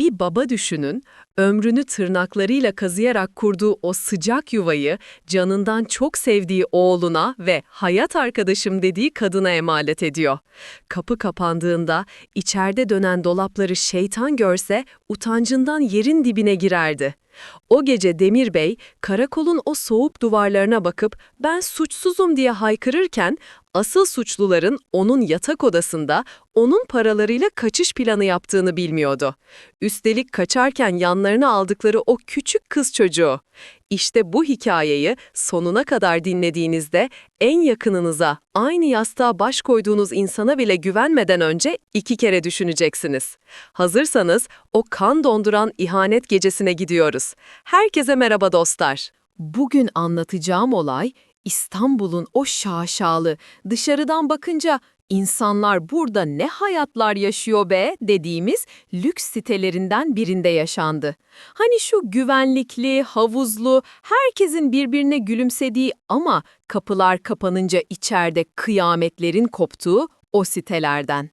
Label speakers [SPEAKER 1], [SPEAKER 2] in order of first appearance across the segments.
[SPEAKER 1] Bir baba düşünün, ömrünü tırnaklarıyla kazıyarak kurduğu o sıcak yuvayı canından çok sevdiği oğluna ve hayat arkadaşım dediği kadına emanet ediyor. Kapı kapandığında içeride dönen dolapları şeytan görse utancından yerin dibine girerdi. O gece Demir Bey, karakolun o soğuk duvarlarına bakıp ben suçsuzum diye haykırırken, asıl suçluların onun yatak odasında onun paralarıyla kaçış planı yaptığını bilmiyordu. Üstelik kaçarken yanlarına aldıkları o küçük kız çocuğu. İşte bu hikayeyi sonuna kadar dinlediğinizde en yakınınıza, aynı yastığa baş koyduğunuz insana bile güvenmeden önce iki kere düşüneceksiniz. Hazırsanız o kan donduran ihanet gecesine gidiyoruz. Herkese merhaba dostlar. Bugün anlatacağım olay İstanbul'un o şaşalı, dışarıdan bakınca insanlar burada ne hayatlar yaşıyor be dediğimiz lüks sitelerinden birinde yaşandı. Hani şu güvenlikli, havuzlu, herkesin birbirine gülümsediği ama kapılar kapanınca içeride kıyametlerin koptuğu o sitelerden.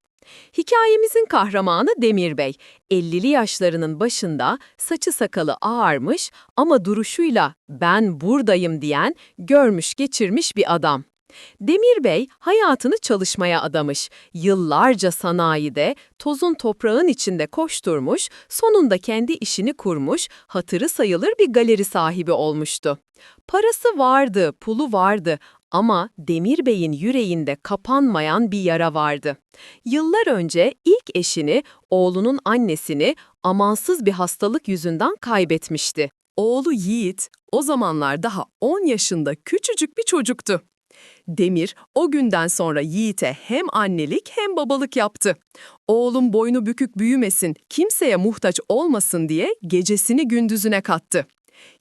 [SPEAKER 1] Hikayemizin kahramanı Demir Bey, 50'li yaşlarının başında saçı sakalı ağarmış ama duruşuyla ben buradayım diyen görmüş geçirmiş bir adam. Demir Bey hayatını çalışmaya adamış, yıllarca sanayide, tozun toprağın içinde koşturmuş, sonunda kendi işini kurmuş, hatırı sayılır bir galeri sahibi olmuştu. Parası vardı, pulu vardı ama Demir Bey'in yüreğinde kapanmayan bir yara vardı. Yıllar önce ilk eşini, oğlunun annesini amansız bir hastalık yüzünden kaybetmişti. Oğlu Yiğit o zamanlar daha 10 yaşında küçücük bir çocuktu. Demir o günden sonra Yiğit'e hem annelik hem babalık yaptı. Oğlum boynu bükük büyümesin, kimseye muhtaç olmasın diye gecesini gündüzüne kattı.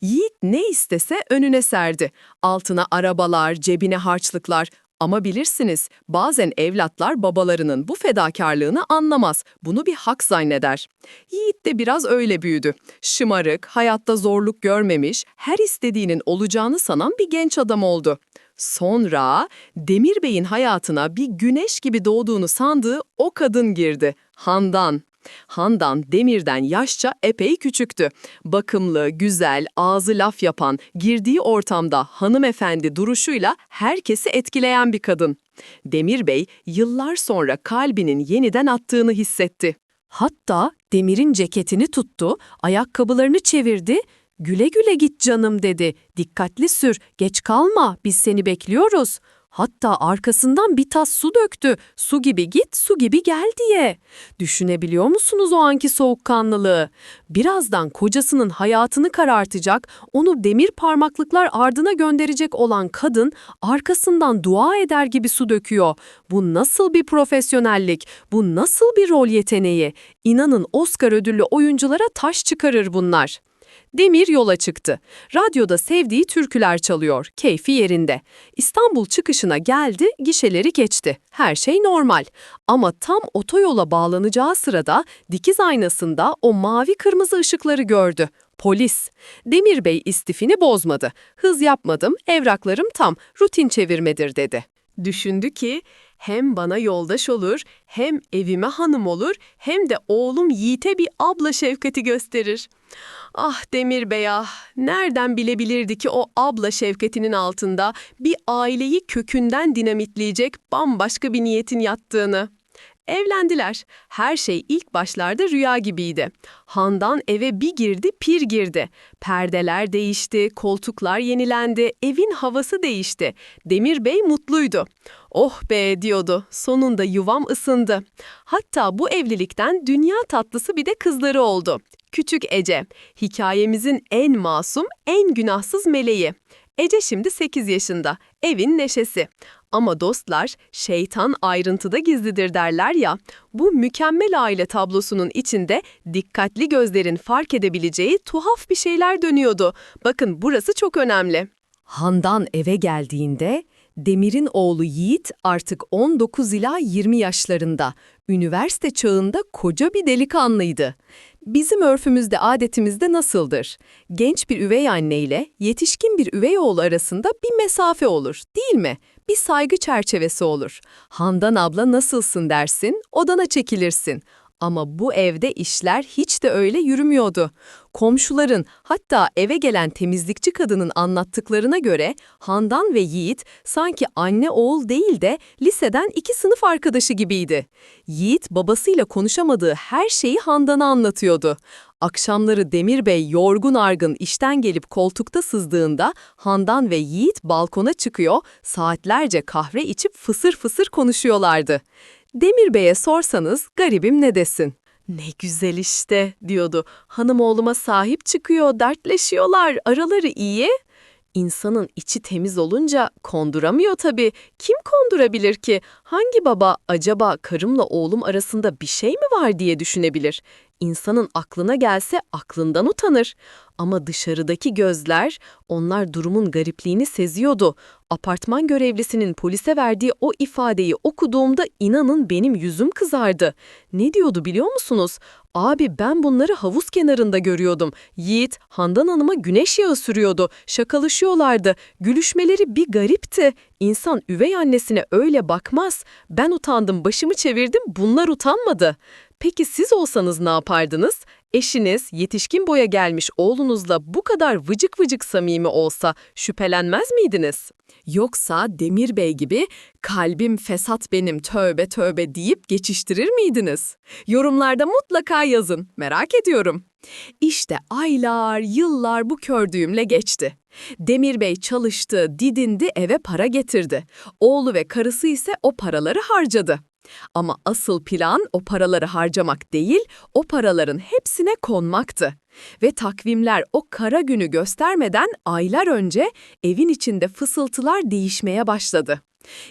[SPEAKER 1] Yiğit ne istese önüne serdi. Altına arabalar, cebine harçlıklar. Ama bilirsiniz, bazen evlatlar babalarının bu fedakarlığını anlamaz, bunu bir hak zanneder. Yiğit de biraz öyle büyüdü. Şımarık, hayatta zorluk görmemiş, her istediğinin olacağını sanan bir genç adam oldu. Sonra Demir Bey'in hayatına bir güneş gibi doğduğunu sandığı o kadın girdi, Handan. Handan Demir'den yaşça epey küçüktü. Bakımlı, güzel, ağzı laf yapan, girdiği ortamda hanımefendi duruşuyla herkesi etkileyen bir kadın. Demir Bey yıllar sonra kalbinin yeniden attığını hissetti. Hatta Demir'in ceketini tuttu, ayakkabılarını çevirdi, güle güle git canım dedi, dikkatli sür, geç kalma, biz seni bekliyoruz. Hatta arkasından bir tas su döktü. Su gibi git, su gibi gel diye. Düşünebiliyor musunuz o anki soğukkanlılığı? Birazdan kocasının hayatını karartacak, onu demir parmaklıklar ardına gönderecek olan kadın arkasından dua eder gibi su döküyor. Bu nasıl bir profesyonellik? Bu nasıl bir rol yeteneği? İnanın Oscar ödüllü oyunculara taş çıkarır bunlar. Demir yola çıktı. Radyoda sevdiği türküler çalıyor, keyfi yerinde. İstanbul çıkışına geldi, gişeleri geçti. Her şey normal. Ama tam otoyola bağlanacağı sırada dikiz aynasında o mavi kırmızı ışıkları gördü. Polis. Demir Bey istifini bozmadı. Hız yapmadım, evraklarım tam, rutin çevirmedir dedi. Düşündü ki hem bana yoldaş olur, hem evime hanım olur, hem de oğlum Yiğit'e bir abla şefkati gösterir. Ah Demir Bey ah, nereden bilebilirdi ki o abla şefkatinin altında bir aileyi kökünden dinamitleyecek bambaşka bir niyetin yattığını. Evlendiler. Her şey ilk başlarda rüya gibiydi. Handan eve bir girdi, pir girdi. Perdeler değişti, koltuklar yenilendi, evin havası değişti. Demir Bey mutluydu. Oh be diyordu, sonunda yuvam ısındı. Hatta bu evlilikten dünya tatlısı bir de kızları oldu. Küçük Ece, hikayemizin en masum, en günahsız meleği. Ece şimdi 8 yaşında, evin neşesi. Ama dostlar, şeytan ayrıntıda gizlidir derler ya, bu mükemmel aile tablosunun içinde dikkatli gözlerin fark edebileceği tuhaf bir şeyler dönüyordu. Bakın burası çok önemli. Handan eve geldiğinde Demir'in oğlu Yiğit artık 19 ila 20 yaşlarında, üniversite çağında koca bir delikanlıydı. Bizim örfümüzde, adetimizde nasıldır? Genç bir üvey anne ile yetişkin bir üvey oğul arasında bir mesafe olur, değil mi? Bir saygı çerçevesi olur. Handan abla nasılsın dersin, odana çekilirsin. Ama bu evde işler hiç de öyle yürümüyordu. Komşuların hatta eve gelen temizlikçi kadının anlattıklarına göre Handan ve Yiğit sanki anne oğul değil de liseden iki sınıf arkadaşı gibiydi. Yiğit babasıyla konuşamadığı her şeyi Handan'a anlatıyordu. Akşamları Demir Bey yorgun argın işten gelip koltukta sızdığında Handan ve Yiğit balkona çıkıyor, saatlerce kahve içip fısır fısır konuşuyorlardı. Demir Bey'e sorsanız garibim ne desin? Ne güzel işte diyordu. Hanım oğluma sahip çıkıyor, dertleşiyorlar, araları iyi. İnsanın içi temiz olunca konduramıyor tabii. Kim kondurabilir ki? Hangi baba acaba karımla oğlum arasında bir şey mi var diye düşünebilir? İnsanın aklına gelse aklından utanır. Ama dışarıdaki gözler, onlar durumun garipliğini seziyordu. Apartman görevlisinin polise verdiği o ifadeyi okuduğumda inanın benim yüzüm kızardı. Ne diyordu biliyor musunuz? Abi ben bunları havuz kenarında görüyordum. Yiğit, Handan Hanım'a güneş yağı sürüyordu. Şakalaşıyorlardı. Gülüşmeleri bir garipti. İnsan üvey annesine öyle bakmaz. Ben utandım, başımı çevirdim, bunlar utanmadı. Peki siz olsanız ne yapardınız? Eşiniz yetişkin boya gelmiş oğlunuzla bu kadar vıcık vıcık samimi olsa şüphelenmez miydiniz? Yoksa Demir Bey gibi kalbim fesat benim tövbe tövbe deyip geçiştirir miydiniz? Yorumlarda mutlaka yazın, merak ediyorum. İşte aylar, yıllar bu kördüğümle geçti. Demir Bey çalıştı, didindi, eve para getirdi. Oğlu ve karısı ise o paraları harcadı. Ama asıl plan o paraları harcamak değil, o paraların hepsine konmaktı. Ve takvimler o kara günü göstermeden aylar önce evin içinde fısıltılar değişmeye başladı.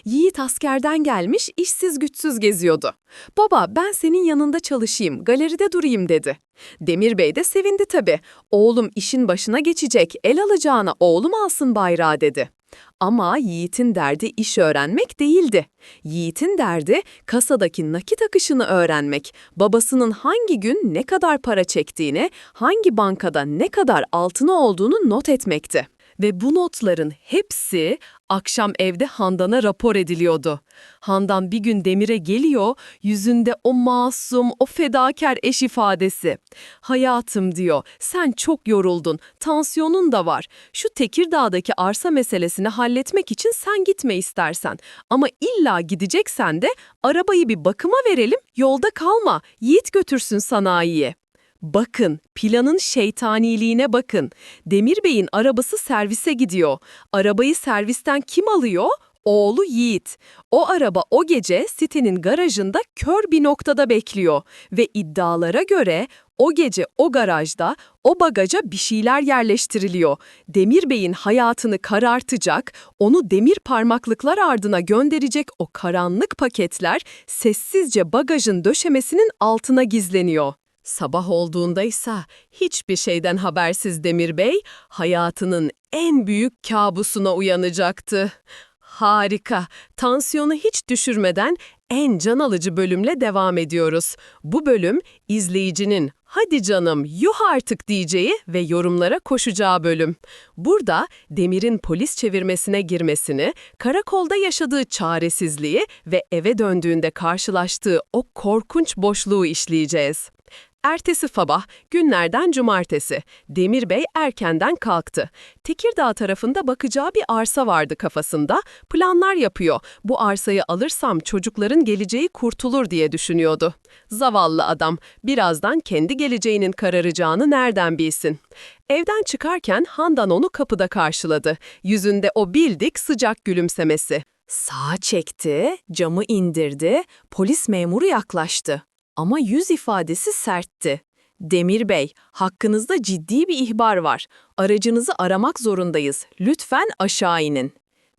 [SPEAKER 1] Yiğit askerden gelmiş, işsiz güçsüz geziyordu. Baba ben senin yanında çalışayım, galeride durayım dedi. Demir Bey de sevindi tabii. Oğlum işin başına geçecek, el alacağına oğlum alsın bayrağı dedi. Ama Yiğit'in derdi iş öğrenmek değildi. Yiğit'in derdi kasadaki nakit akışını öğrenmek, babasının hangi gün ne kadar para çektiğini, hangi bankada ne kadar altını olduğunu not etmekti. Ve bu notların hepsi akşam evde Handan'a rapor ediliyordu. Handan bir gün Demir'e geliyor, yüzünde o masum, o fedakar eş ifadesi. Hayatım diyor, sen çok yoruldun, tansiyonun da var. Şu Tekirdağ'daki arsa meselesini halletmek için sen gitme istersen. Ama illa gideceksen de arabayı bir bakıma verelim, yolda kalma, Yiğit götürsün sanayiye. Bakın, planın şeytaniliğine bakın. Demir Bey'in arabası servise gidiyor. Arabayı servisten kim alıyor? Oğlu Yiğit. O araba o gece sitenin garajında kör bir noktada bekliyor ve iddialara göre o gece o garajda o bagaja bir şeyler yerleştiriliyor. Demir Bey'in hayatını karartacak, onu demir parmaklıklar ardına gönderecek o karanlık paketler sessizce bagajın döşemesinin altına gizleniyor. Sabah olduğunda ise hiçbir şeyden habersiz Demir Bey hayatının en büyük kabusuna uyanacaktı. Harika. Tansiyonu hiç düşürmeden en can alıcı bölümle devam ediyoruz. Bu bölüm izleyicinin hadi canım yuh artık diyeceği ve yorumlara koşacağı bölüm. Burada Demir'in polis çevirmesine girmesini, karakolda yaşadığı çaresizliği ve eve döndüğünde karşılaştığı o korkunç boşluğu işleyeceğiz. Ertesi sabah, günlerden cumartesi. Demir Bey erkenden kalktı. Tekirdağ tarafında bakacağı bir arsa vardı kafasında. Planlar yapıyor. Bu arsayı alırsam çocukların geleceği kurtulur diye düşünüyordu. Zavallı adam, birazdan kendi geleceğinin kararacağını nereden bilsin? Evden çıkarken Handan onu kapıda karşıladı. Yüzünde o bildik sıcak gülümsemesi. Sağa çekti, camı indirdi, polis memuru yaklaştı. Ama yüz ifadesi sertti. Demir Bey, hakkınızda ciddi bir ihbar var. Aracınızı aramak zorundayız. Lütfen aşağı inin.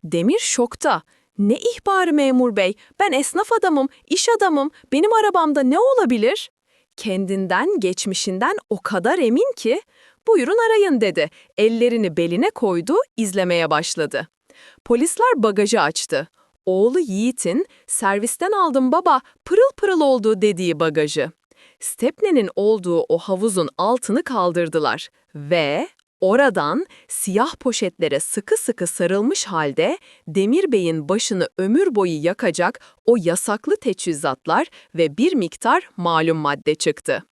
[SPEAKER 1] Demir şokta. Ne ihbarı memur bey? Ben esnaf adamım, iş adamım. Benim arabamda ne olabilir? Kendinden, geçmişinden o kadar emin ki, buyurun arayın dedi. Ellerini beline koydu, izlemeye başladı. Polisler bagajı açtı oğlu Yiğit'in servisten aldım baba pırıl pırıl oldu dediği bagajı. Stepne'nin olduğu o havuzun altını kaldırdılar ve Oradan siyah poşetlere sıkı sıkı sarılmış halde Demir Bey'in başını ömür boyu yakacak o yasaklı teçhizatlar ve bir miktar malum madde çıktı.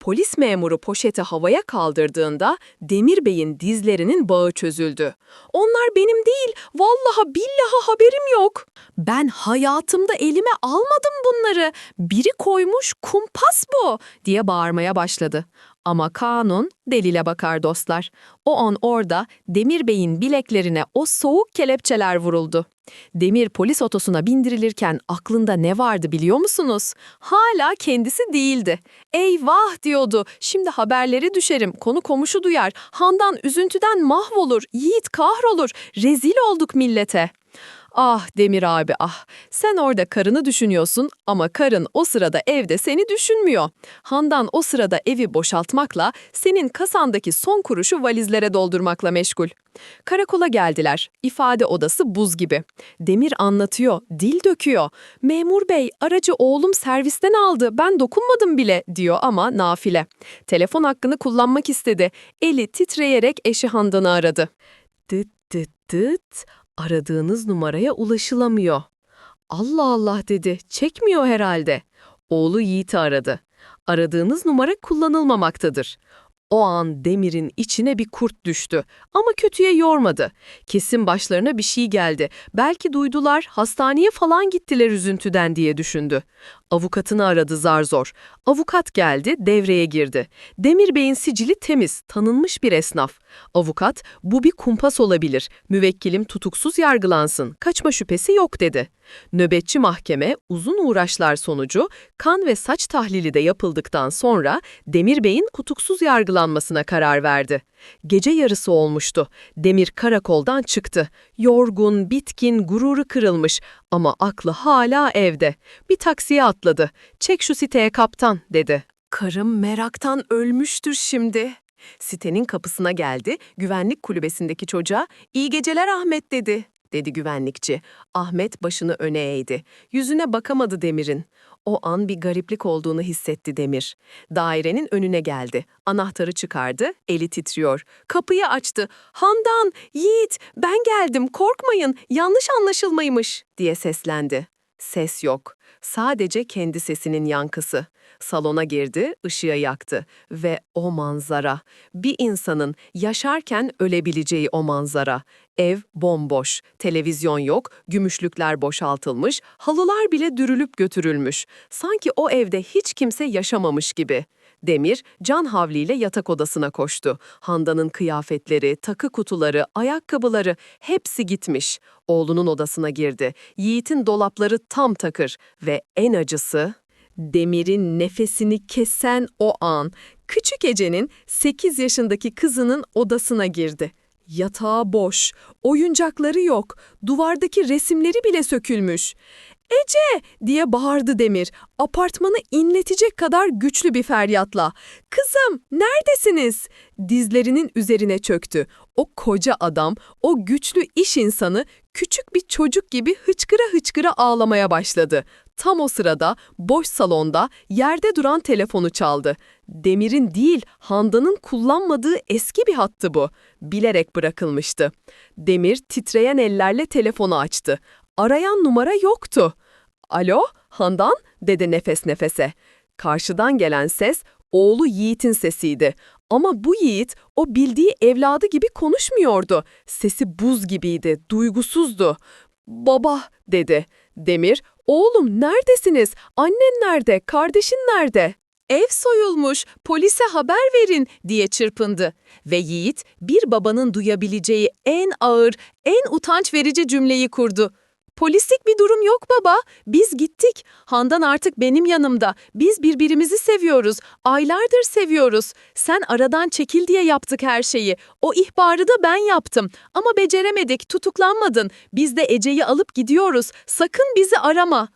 [SPEAKER 1] Polis memuru poşeti havaya kaldırdığında Demir Bey'in dizlerinin bağı çözüldü. Onlar benim değil, vallaha billaha haberim yok. Ben hayatımda elime almadım bunları. Biri koymuş kumpas bu diye bağırmaya başladı. Ama kanun delile bakar dostlar. O an orada Demir Bey'in bileklerine o soğuk kelepçeler vuruldu. Demir polis otosuna bindirilirken aklında ne vardı biliyor musunuz? Hala kendisi değildi. Eyvah diyordu. Şimdi haberleri düşerim. Konu komşu duyar. Handan üzüntüden mahvolur. Yiğit kahrolur. Rezil olduk millete. Ah Demir abi ah, sen orada karını düşünüyorsun ama karın o sırada evde seni düşünmüyor. Handan o sırada evi boşaltmakla, senin kasandaki son kuruşu valizlere doldurmakla meşgul. Karakola geldiler, ifade odası buz gibi. Demir anlatıyor, dil döküyor. Memur bey, aracı oğlum servisten aldı, ben dokunmadım bile diyor ama nafile. Telefon hakkını kullanmak istedi. Eli titreyerek eşi Handan'ı aradı. Dıt dıt dıt, aradığınız numaraya ulaşılamıyor. Allah Allah dedi, çekmiyor herhalde. Oğlu Yiğit'i aradı. Aradığınız numara kullanılmamaktadır. O an Demir'in içine bir kurt düştü ama kötüye yormadı. Kesin başlarına bir şey geldi. Belki duydular, hastaneye falan gittiler üzüntüden diye düşündü. Avukatını aradı zar zor. Avukat geldi, devreye girdi. Demir Bey'in sicili temiz, tanınmış bir esnaf. Avukat, bu bir kumpas olabilir, müvekkilim tutuksuz yargılansın, kaçma şüphesi yok dedi. Nöbetçi mahkeme uzun uğraşlar sonucu kan ve saç tahlili de yapıldıktan sonra Demir Bey'in tutuksuz yargılanmasına karar verdi. Gece yarısı olmuştu. Demir karakoldan çıktı. Yorgun, bitkin, gururu kırılmış ama aklı hala evde. Bir taksiye atladı. Çek şu siteye kaptan dedi. Karım meraktan ölmüştür şimdi. Sitenin kapısına geldi, güvenlik kulübesindeki çocuğa iyi geceler Ahmet dedi, dedi güvenlikçi. Ahmet başını öne eğdi. Yüzüne bakamadı Demir'in. O an bir gariplik olduğunu hissetti Demir. Dairenin önüne geldi. Anahtarı çıkardı, eli titriyor. Kapıyı açtı. Handan, Yiğit, ben geldim, korkmayın, yanlış anlaşılmaymış, diye seslendi. Ses yok. Sadece kendi sesinin yankısı. Salona girdi, ışığı yaktı ve o manzara. Bir insanın yaşarken ölebileceği o manzara. Ev bomboş, televizyon yok, gümüşlükler boşaltılmış, halılar bile dürülüp götürülmüş. Sanki o evde hiç kimse yaşamamış gibi. Demir, can havliyle yatak odasına koştu. Handan'ın kıyafetleri, takı kutuları, ayakkabıları hepsi gitmiş. Oğlunun odasına girdi. Yiğit'in dolapları tam takır ve en acısı... Demir'in nefesini kesen o an, küçük Ece'nin 8 yaşındaki kızının odasına girdi. Yatağı boş, oyuncakları yok, duvardaki resimleri bile sökülmüş. Ece diye bağırdı Demir, apartmanı inletecek kadar güçlü bir feryatla. Kızım, neredesiniz? Dizlerinin üzerine çöktü. O koca adam, o güçlü iş insanı küçük bir çocuk gibi hıçkıra hıçkıra ağlamaya başladı. Tam o sırada boş salonda yerde duran telefonu çaldı. Demir'in değil, Handan'ın kullanmadığı eski bir hattı bu. Bilerek bırakılmıştı. Demir titreyen ellerle telefonu açtı. Arayan numara yoktu. Alo, Handan, dedi nefes nefese. Karşıdan gelen ses oğlu Yiğit'in sesiydi. Ama bu Yiğit o bildiği evladı gibi konuşmuyordu. Sesi buz gibiydi, duygusuzdu. Baba, dedi. Demir, oğlum neredesiniz? Annen nerede? Kardeşin nerede? Ev soyulmuş, polise haber verin diye çırpındı. Ve Yiğit bir babanın duyabileceği en ağır, en utanç verici cümleyi kurdu. Polislik bir durum yok baba. Biz gittik. Handan artık benim yanımda. Biz birbirimizi seviyoruz. Aylardır seviyoruz. Sen aradan çekil diye yaptık her şeyi. O ihbarı da ben yaptım. Ama beceremedik, tutuklanmadın. Biz de Ece'yi alıp gidiyoruz. Sakın bizi arama.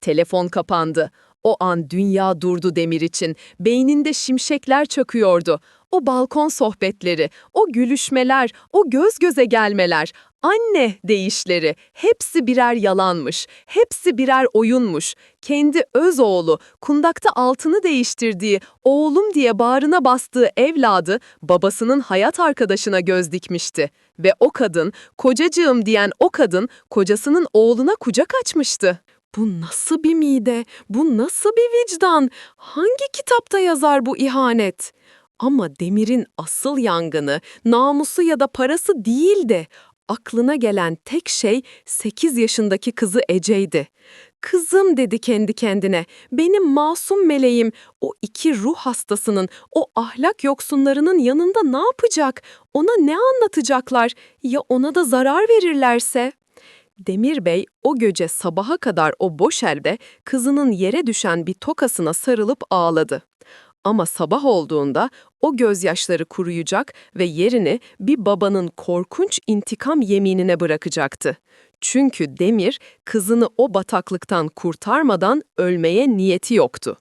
[SPEAKER 1] Telefon kapandı. O an dünya durdu Demir için. Beyninde şimşekler çakıyordu. O balkon sohbetleri, o gülüşmeler, o göz göze gelmeler. Anne deyişleri hepsi birer yalanmış, hepsi birer oyunmuş. Kendi öz oğlu kundakta altını değiştirdiği, oğlum diye bağrına bastığı evladı babasının hayat arkadaşına göz dikmişti. Ve o kadın, kocacığım diyen o kadın kocasının oğluna kucak açmıştı. Bu nasıl bir mide, bu nasıl bir vicdan? Hangi kitapta yazar bu ihanet? Ama Demir'in asıl yangını namusu ya da parası değildi. Aklına gelen tek şey 8 yaşındaki kızı Ece'ydi. Kızım dedi kendi kendine, benim masum meleğim o iki ruh hastasının, o ahlak yoksunlarının yanında ne yapacak? Ona ne anlatacaklar? Ya ona da zarar verirlerse? Demir Bey o gece sabaha kadar o boş evde kızının yere düşen bir tokasına sarılıp ağladı. Ama sabah olduğunda o gözyaşları kuruyacak ve yerini bir babanın korkunç intikam yeminine bırakacaktı. Çünkü Demir kızını o bataklıktan kurtarmadan ölmeye niyeti yoktu.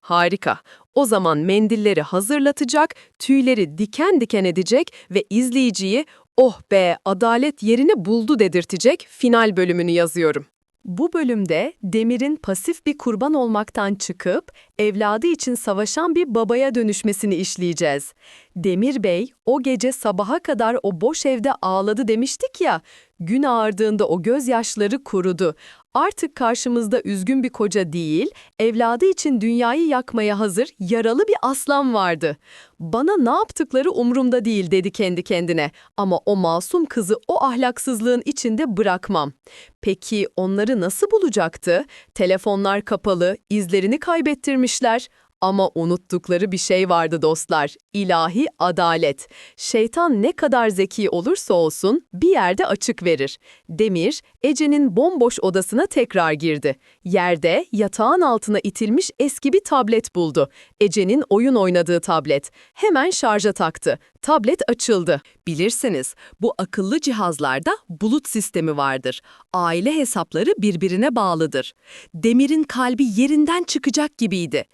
[SPEAKER 1] Harika. O zaman mendilleri hazırlatacak, tüyleri diken diken edecek ve izleyiciyi oh be adalet yerini buldu dedirtecek final bölümünü yazıyorum. Bu bölümde Demir'in pasif bir kurban olmaktan çıkıp evladı için savaşan bir babaya dönüşmesini işleyeceğiz. Demir Bey o gece sabaha kadar o boş evde ağladı demiştik ya, gün ağardığında o gözyaşları kurudu. Artık karşımızda üzgün bir koca değil, evladı için dünyayı yakmaya hazır yaralı bir aslan vardı. Bana ne yaptıkları umurumda değil dedi kendi kendine ama o masum kızı o ahlaksızlığın içinde bırakmam. Peki onları nasıl bulacaktı? Telefonlar kapalı, izlerini kaybettirmişler. Ama unuttukları bir şey vardı dostlar. İlahi adalet. Şeytan ne kadar zeki olursa olsun bir yerde açık verir. Demir, Ece'nin bomboş odasına tekrar girdi. Yerde yatağın altına itilmiş eski bir tablet buldu. Ece'nin oyun oynadığı tablet. Hemen şarja taktı. Tablet açıldı. Bilirsiniz bu akıllı cihazlarda bulut sistemi vardır. Aile hesapları birbirine bağlıdır. Demir'in kalbi yerinden çıkacak gibiydi.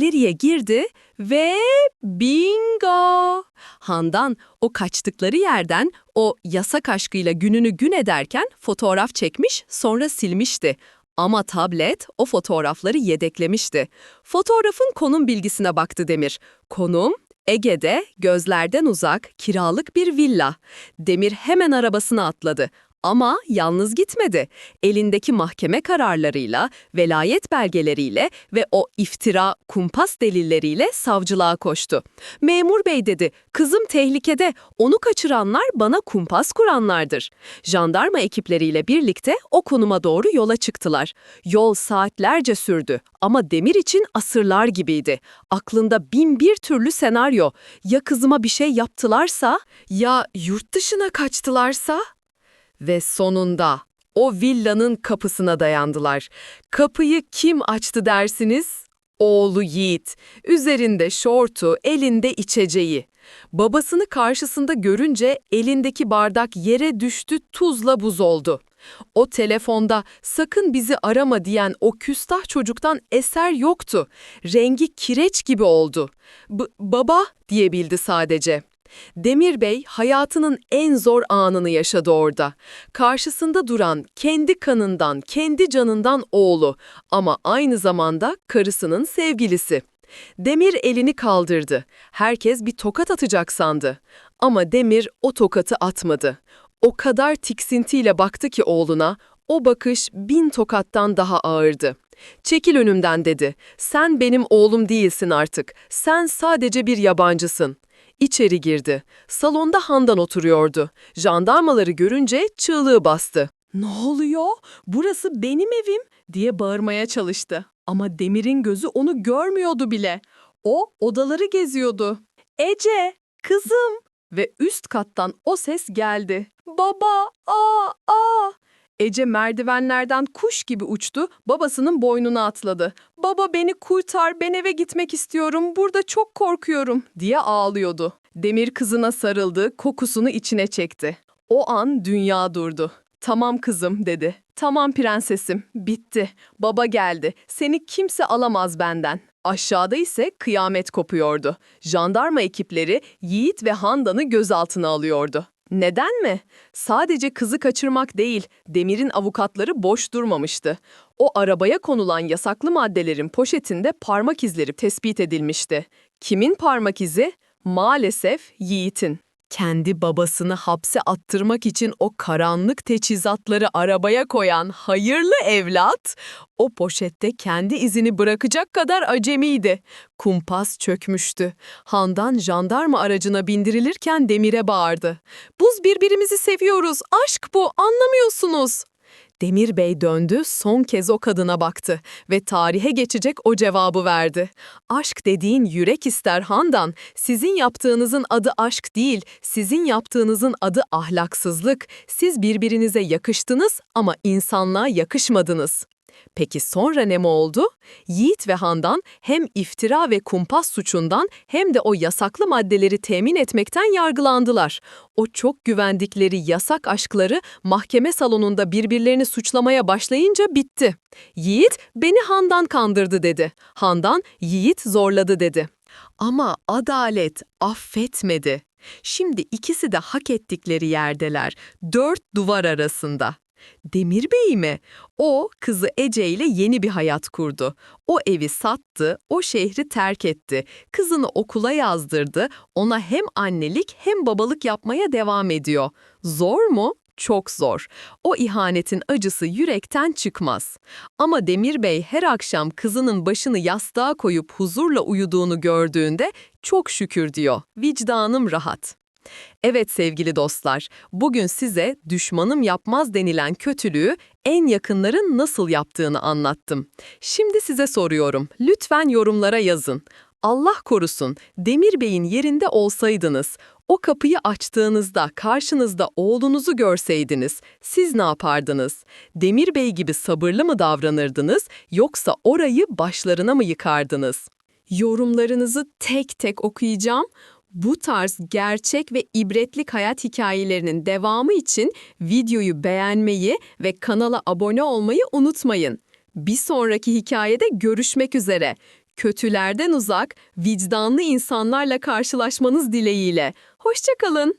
[SPEAKER 1] Galeriye girdi ve bingo! Handan o kaçtıkları yerden o yasak aşkıyla gününü gün ederken fotoğraf çekmiş sonra silmişti. Ama tablet o fotoğrafları yedeklemişti. Fotoğrafın konum bilgisine baktı Demir. Konum Ege'de gözlerden uzak kiralık bir villa. Demir hemen arabasına atladı. Ama yalnız gitmedi. Elindeki mahkeme kararlarıyla, velayet belgeleriyle ve o iftira, kumpas delilleriyle savcılığa koştu. Memur bey dedi, kızım tehlikede, onu kaçıranlar bana kumpas kuranlardır. Jandarma ekipleriyle birlikte o konuma doğru yola çıktılar. Yol saatlerce sürdü ama Demir için asırlar gibiydi. Aklında bin bir türlü senaryo. Ya kızıma bir şey yaptılarsa, ya yurt dışına kaçtılarsa? Ve sonunda o villanın kapısına dayandılar. Kapıyı kim açtı dersiniz? Oğlu Yiğit. Üzerinde şortu, elinde içeceği. Babasını karşısında görünce elindeki bardak yere düştü, tuzla buz oldu. O telefonda sakın bizi arama diyen o küstah çocuktan eser yoktu. Rengi kireç gibi oldu. B baba diyebildi sadece. Demir Bey hayatının en zor anını yaşadı orada. Karşısında duran kendi kanından, kendi canından oğlu ama aynı zamanda karısının sevgilisi. Demir elini kaldırdı. Herkes bir tokat atacak sandı. Ama Demir o tokatı atmadı. O kadar tiksintiyle baktı ki oğluna, o bakış bin tokattan daha ağırdı. Çekil önümden dedi. Sen benim oğlum değilsin artık. Sen sadece bir yabancısın. İçeri girdi. Salonda Handan oturuyordu. Jandarmaları görünce çığlığı bastı. Ne oluyor? Burası benim evim diye bağırmaya çalıştı. Ama Demir'in gözü onu görmüyordu bile. O odaları geziyordu. Ece, kızım ve üst kattan o ses geldi. Baba, aa, aa. Ece merdivenlerden kuş gibi uçtu, babasının boynuna atladı. Baba beni kurtar, ben eve gitmek istiyorum, burada çok korkuyorum diye ağlıyordu. Demir kızına sarıldı, kokusunu içine çekti. O an dünya durdu. Tamam kızım dedi. Tamam prensesim, bitti. Baba geldi. Seni kimse alamaz benden. Aşağıda ise kıyamet kopuyordu. Jandarma ekipleri Yiğit ve Handan'ı gözaltına alıyordu. Neden mi? Sadece kızı kaçırmak değil, Demir'in avukatları boş durmamıştı. O arabaya konulan yasaklı maddelerin poşetinde parmak izleri tespit edilmişti. Kimin parmak izi? Maalesef Yiğit'in. Kendi babasını hapse attırmak için o karanlık teçhizatları arabaya koyan hayırlı evlat, o poşette kendi izini bırakacak kadar acemiydi. Kumpas çökmüştü. Handan jandarma aracına bindirilirken Demir'e bağırdı. Buz birbirimizi seviyoruz, aşk bu, anlamıyorsunuz. Demir Bey döndü, son kez o kadına baktı ve tarihe geçecek o cevabı verdi. Aşk dediğin yürek ister Handan. Sizin yaptığınızın adı aşk değil, sizin yaptığınızın adı ahlaksızlık. Siz birbirinize yakıştınız ama insanlığa yakışmadınız. Peki sonra ne mi oldu? Yiğit ve Handan hem iftira ve kumpas suçundan hem de o yasaklı maddeleri temin etmekten yargılandılar. O çok güvendikleri yasak aşkları mahkeme salonunda birbirlerini suçlamaya başlayınca bitti. Yiğit beni Handan kandırdı dedi. Handan Yiğit zorladı dedi. Ama adalet affetmedi. Şimdi ikisi de hak ettikleri yerdeler. Dört duvar arasında. Demir Bey mi? O kızı Ece ile yeni bir hayat kurdu. O evi sattı, o şehri terk etti. Kızını okula yazdırdı. Ona hem annelik hem babalık yapmaya devam ediyor. Zor mu? Çok zor. O ihanetin acısı yürekten çıkmaz. Ama Demir Bey her akşam kızının başını yastığa koyup huzurla uyuduğunu gördüğünde çok şükür diyor. Vicdanım rahat. Evet sevgili dostlar, bugün size düşmanım yapmaz denilen kötülüğü en yakınların nasıl yaptığını anlattım. Şimdi size soruyorum, lütfen yorumlara yazın. Allah korusun, Demir Bey'in yerinde olsaydınız, o kapıyı açtığınızda karşınızda oğlunuzu görseydiniz, siz ne yapardınız? Demir Bey gibi sabırlı mı davranırdınız, yoksa orayı başlarına mı yıkardınız? Yorumlarınızı tek tek okuyacağım. Bu tarz gerçek ve ibretlik hayat hikayelerinin devamı için videoyu beğenmeyi ve kanala abone olmayı unutmayın. Bir sonraki hikayede görüşmek üzere. Kötülerden uzak, vicdanlı insanlarla karşılaşmanız dileğiyle. Hoşçakalın.